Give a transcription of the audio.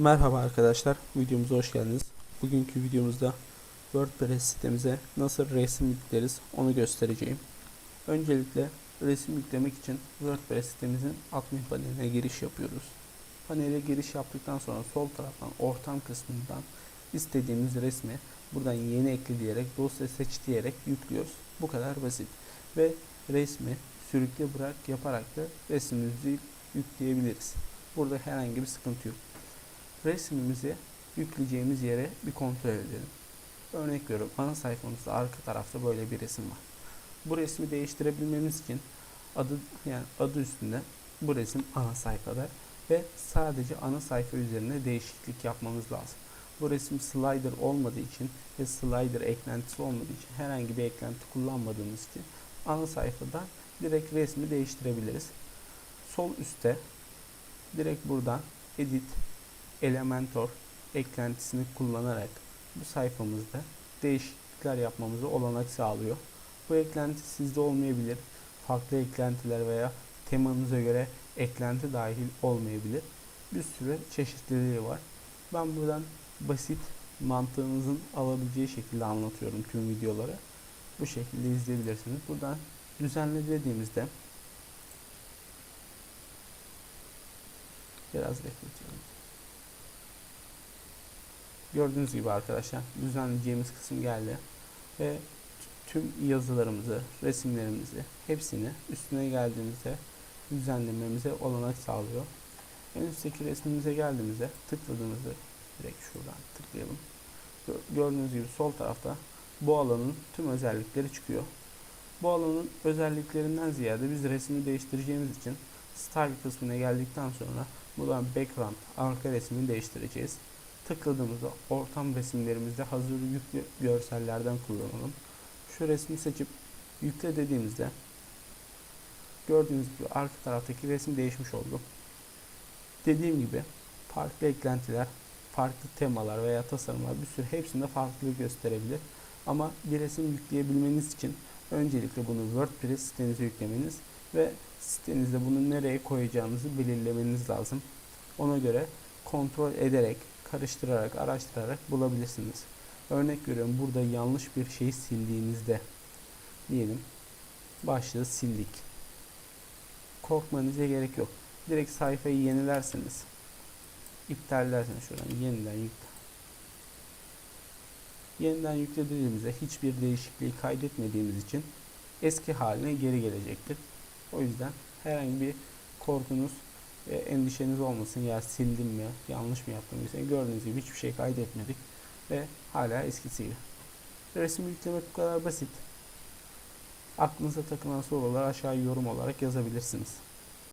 Merhaba arkadaşlar, videomuza hoş geldiniz. Bugünkü videomuzda WordPress sitemize nasıl resim yükleriz onu göstereceğim. Öncelikle resim yüklemek için WordPress sitemizin admin paneline giriş yapıyoruz. Panele giriş yaptıktan sonra sol taraftan ortam kısmından istediğimiz resmi buradan yeni ekle diyerek dosya seç diyerek yüklüyoruz. Bu kadar basit. Ve resmi sürükle bırak yaparak da resmimizi yükleyebiliriz. Burada herhangi bir sıkıntı yok resmimizi yükleyeceğimiz yere bir kontrol edelim. Örnek veriyorum ana sayfamızda arka tarafta böyle bir resim var. Bu resmi değiştirebilmemiz için adı yani adı üstünde bu resim ana sayfada ve sadece ana sayfa üzerinde değişiklik yapmamız lazım. Bu resim slider olmadığı için ve slider eklentisi olmadığı için herhangi bir eklenti kullanmadığımız için ana sayfada direkt resmi değiştirebiliriz. Sol üstte direkt buradan edit Elementor eklentisini kullanarak bu sayfamızda değişiklikler yapmamızı olanak sağlıyor. Bu eklenti sizde olmayabilir. Farklı eklentiler veya temanıza göre eklenti dahil olmayabilir. Bir sürü çeşitliliği var. Ben buradan basit mantığınızın alabileceği şekilde anlatıyorum tüm videoları. Bu şekilde izleyebilirsiniz. Buradan düzenle dediğimizde biraz bekletiyorum. Gördüğünüz gibi arkadaşlar düzenleyeceğimiz kısım geldi. Ve tüm yazılarımızı, resimlerimizi hepsini üstüne geldiğimizde düzenlememize olanak sağlıyor. En üstteki resmimize geldiğimizde tıkladığımızda direkt şuradan tıklayalım. Gördüğünüz gibi sol tarafta bu alanın tüm özellikleri çıkıyor. Bu alanın özelliklerinden ziyade biz resmi değiştireceğimiz için style kısmına geldikten sonra buradan background arka resmini değiştireceğiz tıkladığımızda ortam resimlerimizde hazır yüklü görsellerden kullanalım. Şu resmi seçip yükle dediğimizde gördüğünüz gibi arka taraftaki resim değişmiş oldu. Dediğim gibi farklı eklentiler, farklı temalar veya tasarımlar bir sürü hepsinde farklılık gösterebilir. Ama bir resim yükleyebilmeniz için öncelikle bunu WordPress sitenize yüklemeniz ve sitenizde bunu nereye koyacağınızı belirlemeniz lazım. Ona göre kontrol ederek karıştırarak, araştırarak bulabilirsiniz. Örnek veriyorum burada yanlış bir şeyi sildiğinizde diyelim başlığı sildik. Korkmanıza gerek yok. Direkt sayfayı yenilerseniz iptal derseniz şuradan yeniden yükle. Yeniden yüklediğimizde hiçbir değişikliği kaydetmediğimiz için eski haline geri gelecektir. O yüzden herhangi bir korkunuz e, endişeniz olmasın ya sildim mi yanlış mı yaptım mesela gördüğünüz gibi hiçbir şey kaydetmedik ve hala eskisi gibi. Resim yüklemek bu kadar basit. Aklınıza takılan soruları aşağı yorum olarak yazabilirsiniz.